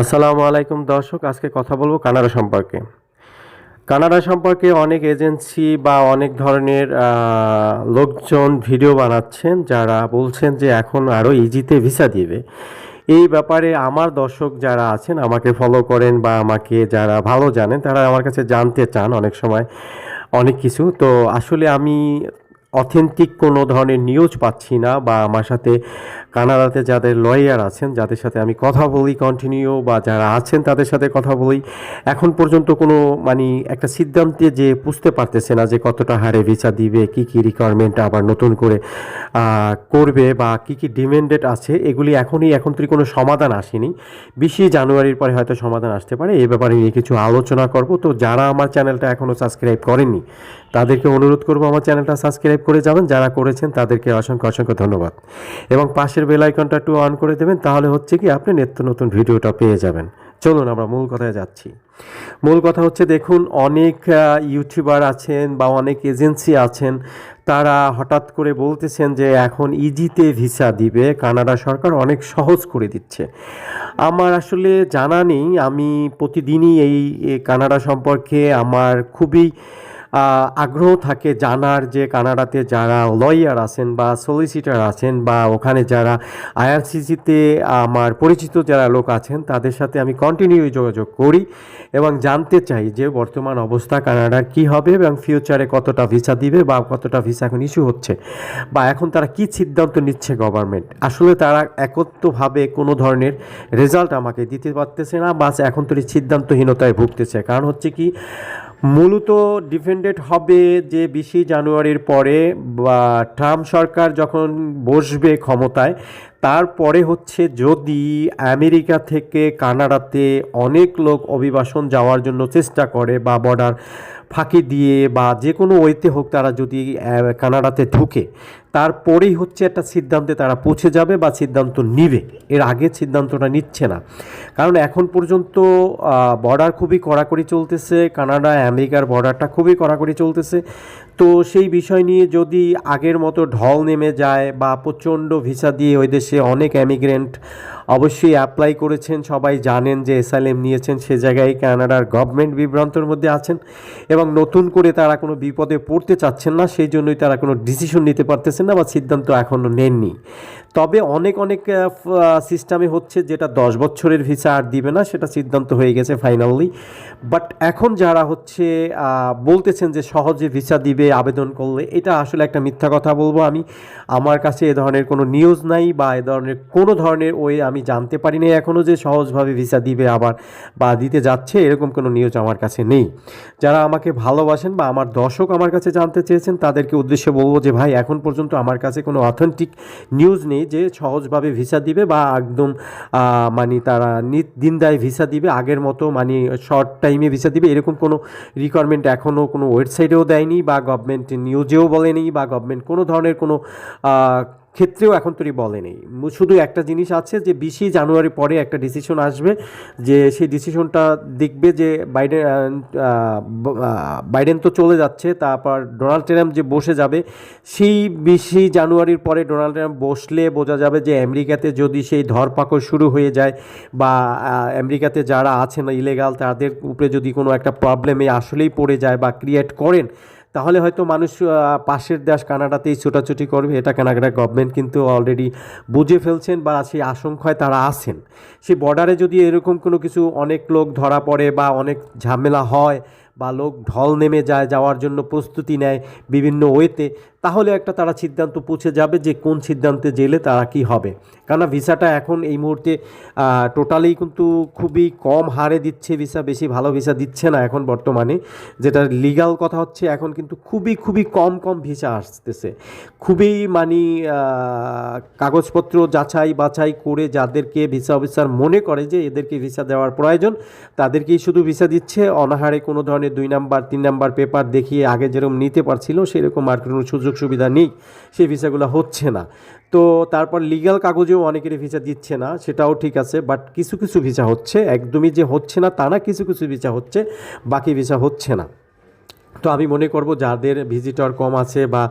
আসসালামু আলাইকুম দর্শক, আজকে কথা বলব কানাডা সম্পর্কে। কানাডা সম্পর্কে অনেক এজেন্সি বা অনেক ধরনের লোকজন ভিডিও বানাচ্ছেন যারা বলছেন যে এখন আরও ইজিতে ভিসা দিবে। এই ব্যাপারে আমার দর্শক যারা আছেন, আমাকে ফলো করেন বা আমাকে যারা ভালো জানেন, তারা আমার কাছে জানতে চান অনেক সময়, অনেক কিছু। তো আসলে আমি অথেন্টিক কোনো ধরনের নিউজ পাচ্ছি না বা আমার সাথে কানাডাতে যাদের লয়ার আছেন, যাদের সাথে আমি কথা বলি কন্টিনিউ বা যারা আছেন তাদের সাথে কথা বলি, এখন পর্যন্ত কোনো মানে একটা সিদ্ধান্তে যে বুঝতে পারতেছে না যে কতটা হারে ভিসা দিবে, কি কি রিকোয়ারমেন্ট আবার নতুন করে করবে বা কি কি ডিমেন্ডেড আছে, এগুলি এখনই এখন তো কোনো সমাধান আসেনি। বিশে জানুয়ারির পরে হয়তো সমাধান আসতে পারে এই ব্যাপারে নিয়ে কিছু আলোচনা করব। তো যারা আমার চ্যানেলটা এখনও সাবস্ক্রাইব করেননি, তাদেরকে অনুরোধ করব আমার চ্যানেলটা সাবস্ক্রাইব করে যাবেন, যারা করেছেন তাদেরকে অসংখ্য অসংখ্য ধন্যবাদ। এবং পাশের বেল আইকনটা একটু অন করে দেবেন, তাহলে হচ্ছে কি আপনি নিত্য নতুন ভিডিওটা পেয়ে যাবেন। চলুন আমরা মূল কথায় যাচ্ছি। মূল কথা হচ্ছে দেখুন, অনেক ইউটিউবার আছেন বা অনেক এজেন্সি আছেন, তারা হঠাৎ করে বলতেছেন যে এখন ইজিতে ভিসা দিবে, কানাডা সরকার অনেক সহজ করে দিচ্ছে। আমার আসলে জানা নেই, আমি প্রতিদিনই এই কানাডা সম্পর্কে আমার খুবই আগ্রহ থাকে জানার যে কানাডাতে যারা লয়ার আছেন বা সলিসিটার আছেন বা ওখানে যারা আইআরসিসিতে আমার পরিচিত যারা লোক আছেন, তাদের সাথে আমি কন্টিনিউ যোগাযোগ করি এবং জানতে চাই যে বর্তমান অবস্থা কানাডার কি হবে এবং ফিউচারে কতটা ভিসা দিবে বা কতটা ভিসা এখন ইস্যু হচ্ছে বা এখন তারা কি সিদ্ধান্ত নিচ্ছে গভর্নমেন্ট আসলে তারা একত্রভাবে কোনো ধরনের রেজাল্ট আমাকে দিতে পারতেছে না, বাস এখন তো সিদ্ধান্তহীনতায় ভুগতেছে। কারণ হচ্ছে কি মূলত ডিফেন্ডেড হবে যে বিশে জানুয়ারির পরে বা ট্রাম্প সরকার যখন বসবে ক্ষমতায়, তারপরে হচ্ছে যদি আমেরিকা থেকে কানাডাতে অনেক লোক অভিবাসন যাওয়ার জন্য চেষ্টা করে বা বর্ডার ফাঁকি দিয়ে বা যে কোনো ওয়েতে হোক তারা যদি কানাডাতে ঢুকে, তারপরেই হচ্ছে একটা সিদ্ধান্তে তারা পৌঁছে যাবে বা সিদ্ধান্ত নিবে। এর আগে সিদ্ধান্তটা নিচ্ছে না। কারণ এখন পর্যন্ত বর্ডার খুবই কড়াকড়ি চলতেছে। কানাডা, আমেরিকার বর্ডারটা খুবই কড়াকড়ি চলতেছে। তো সেই বিষয় নিয়ে যদি আগের মতো ঢল নেমে যায় বা প্রচণ্ড ভিসা দিয়ে ওই দেশে অনেক অ্যামিগ্রেন্ট অবশ্যই অ্যাপ্লাই করেছেন, সবাই জানেন যে এসআইএম নিয়েছেন, সে জায়গায় কানাডার গভর্নমেন্ট বিভ্রান্তর মধ্যে আছেন এবং নতুন করে তারা কোনো বিপদে পড়তে চাচ্ছেন না, সেই জন্যই তারা কোনো ডিসিশন নিতে পারতেছেন না বা সিদ্ধান্ত এখনও নেননি। তবে অনেক অনেক সিস্টেমে হচ্ছে যেটা দশ বছরের ভিসা আর দিবে না, সেটা সিদ্ধান্ত হয়ে গেছে ফাইনালি বাট এখন যারা হচ্ছে বলতেছেন যে সহজে ভিসা দিবে আবেদন করলে, এটা আসলে একটা মিথ্যা কথা বলব আমি। আমার কাছে এ ধরনের কোনো নিউজ নাই বা এ ধরনের কোনো ধরনের ওয়ে আমি জানতে পারি না এখনও যে সহজভাবে ভিসা দিবে আবার বা দিতে যাচ্ছে, এরকম কোনো নিউজ আমার কাছে নেই। যারা আমাকে ভালোবাসেন বা আমার দর্শক আমার কাছে জানতে চেয়েছেন, তাদেরকে উদ্দেশ্যে বলব যে ভাই, এখন পর্যন্ত আমার কাছে কোনো অথেন্টিক নিউজ নেই যে সহজভাবে ভিসা দিবে বা একদম মানে তারা নিত দিন দেয় ভিসা দিবে, আগের মতো মানে শর্ট টাইমে ভিসা দিবে, এরকম কোনো রিকোয়ারমেন্ট এখনও কোনো ওয়েবসাইটেও দেয়নি বা গভর্নমেন্ট নিউজেও বলেনি বা গভর্নমেন্ট কোনো ধরনের কোনো ক্ষেত্রেও এখন তৈরি বলেনি। শুধু একটা জিনিস আছে যে বিশে জানুয়ারি পরে একটা ডিসিশন আসবে যে সেই ডিসিশনটা দেখবে যে বাইডেন বাইডেন তো চলে যাচ্ছে, তারপর ডোনাল্ড ট্রাম্প যে বসে যাবে, সেই বিশে জানুয়ারির পরে ডোনাল্ড ট্রাম্প বসলে বোঝা যাবে যে আমেরিকাতে যদি সেই ধরপাকড় শুরু হয়ে যায় বা আমেরিকাতে যারা আছেন ইলেগাল, তাদের উপরে যদি কোনো একটা প্রবলেমে আসলেই পড়ে যায় বা ক্রিয়েট করেন তাহলে হয়তো মানুষ পাশের দেশ কানাডাতেই ছোটাছুটি করবে, এটা কানাডা গভর্নমেন্ট কিন্তু অলরেডি বুঝে ফেলছেন বা সেই আশঙ্কায় তারা আছেন। সেই বর্ডারে যদি এরকম কোনো কিছু অনেক লোক ধরা পড়ে বা অনেক ঝামেলা হয় বা লোক ঢল নেমে যায়, যাওয়ার জন্য প্রস্তুতি নেয় বিভিন্ন ওয়েতে, তাহলে একটা তারা সিদ্ধান্ত পৌঁছে যাবে যে কোন সিদ্ধান্তে জেলে তারা কি হবে। কেননা ভিসাটা এখন এই মুহূর্তে টোটালি কিন্তু খুবই কম হারে দিচ্ছে ভিসা, বেশি ভালো ভিসা দিচ্ছে না এখন বর্তমানে। যেটা লিগাল কথা হচ্ছে, এখন কিন্তু খুবই খুবই কম কম ভিসা আসতেছে। খুবই মানে কাগজপত্র যাচাই বাছাই করে যাদেরকে ভিসা অফিসার মনে করে যে এদেরকে ভিসা দেওয়ার প্রয়োজন, তাদেরকেই শুধু ভিসা দিচ্ছে। অনাহারে কোনো ধরনের দুই নাম্বার, তিন নাম্বার পেপার দেখিয়ে আগে যেরকম নিতে পারছিল, সেরকম আর কোনো সুযোগ সুবিধা নেই। সেই ভিসাগুলো হচ্ছে না। তো তারপর লিগাল কাগজেও অনেকেরই ভিসা দিচ্ছে না, সেটাও ঠিক আছে বাট কিছু কিছু ভিসা হচ্ছে। একদমই যে হচ্ছে না, তা না, কিছু কিছু ভিসা হচ্ছে, বাকি ভিসা হচ্ছে না। তো আমি মনে করব যাদের ভিজিটর কম আছে বা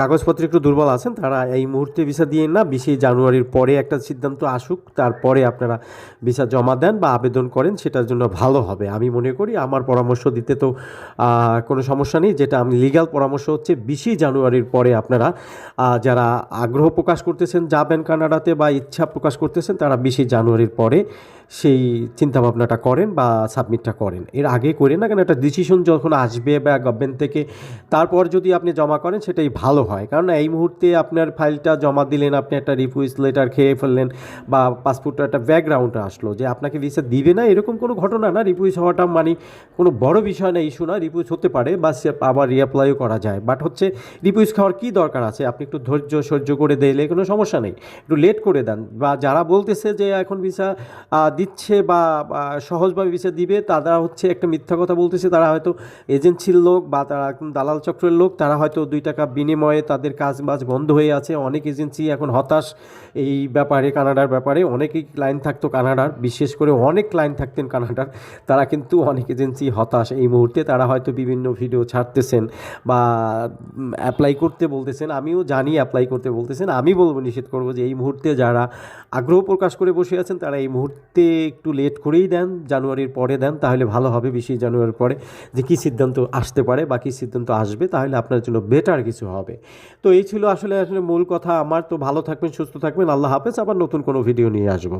কাগজপত্র একটু দুর্বল আছেন, তারা এই মুহূর্তে ভিসা দিয়ে না বিশে জানুয়ারির পরে একটা সিদ্ধান্ত আসুক, তারপরে আপনারা ভিসা জমা দেন বা আবেদন করেন, সেটার জন্য ভালো হবে। আমি মনে করি আমার পরামর্শ দিতে তো কোনো সমস্যা নেই, যেটা আমি লিগাল পরামর্শ হচ্ছে বিশে জানুয়ারির পরে আপনারা যারা আগ্রহ প্রকাশ করতেছেন যাবেন কানাডাতে বা ইচ্ছা প্রকাশ করতেছেন, তারা বিশে জানুয়ারির পরে সেই চিন্তাভাবনাটা করেন বা সাবমিটটা করেন। এর আগে করেন না কেন, একটা ডিসিশন যখন আসবে বা গভর্নমেন্ট থেকে। তারপর যদি আপনি জমা করেন, সেটাই ভালো হয়। কারণ এই মুহূর্তে আপনার ফাইলটা জমা দিলেন, আপনি একটা রিফিউজ লেটার খেয়ে ফেললেন বা পাসপোর্টের একটা ব্যাকগ্রাউন্ড আসলো যে আপনাকে ভিসা দিবে না, এরকম কোনো ঘটনা না। রিফিউজ হওয়াটা মানে কোনো বড় বিষয় না ইস্যু না রিফিউজ হতে পারে বা আবার রিঅ্যাপ্লাইও করা যায়। বাট হচ্ছে রিফিউজ খাওয়ার কী দরকার আছে? আপনি একটু ধৈর্য, সহ্য করে দিলে কোনো সমস্যা নেই। একটু লেট করে দেন। বা যারা বলতেছে যে এখন ভিসা দিচ্ছে বা সহজভাবে ভিসা দিবে, তারা হচ্ছে একটা মিথ্যা কথা বলতেছে। তারা হয়তো এজেন্সির লোক বা তারা দালাল চক্রের লোক, তারা হয়তো দুই টাকা বিনিময়ে তাদের কাজ বাজ বন্ধ হয়ে আছে। অনেক এজেন্সি এখন হতাশ এই ব্যাপারে, কানাডার ব্যাপারে। অনেকেই ক্লায়েন্ট থাকতো কানাডার, বিশেষ করে অনেক ক্লায়েন্ট থাকতেন কানাডার। তারা কিন্তু অনেক এজেন্সি হতাশ। এই মুহূর্তে তারা হয়তো বিভিন্ন ভিডিও ছাড়তেছেন বা অ্যাপ্লাই করতে বলতেছেন। আমিও জানি অ্যাপ্লাই করতে বলতেছেন। আমি বলব, নিষেধ করব যে এই মুহূর্তে যারা আগ্রহ প্রকাশ করে বসে আছেন, তারা এই মুহূর্তে একটু লেট করেই দেন, জানুয়ারির পরে দেন, তাহলে ভালো হবে বিশে জানুয়ারির পরে। যে কী সিদ্ধান্ত আসতে পারে, বাকি সিদ্ধান্ত আসবে, তাহলে আপনার জন্য বেটার কিছু হবে। তো এই ছিল আসলে আসলে মূল কথা। আমার তো ভালো থাকবেন, সুস্থ থাকবেন। আল্লাহ হাফেজ। আবার নতুন কোনো ভিডিও নিয়ে আসব।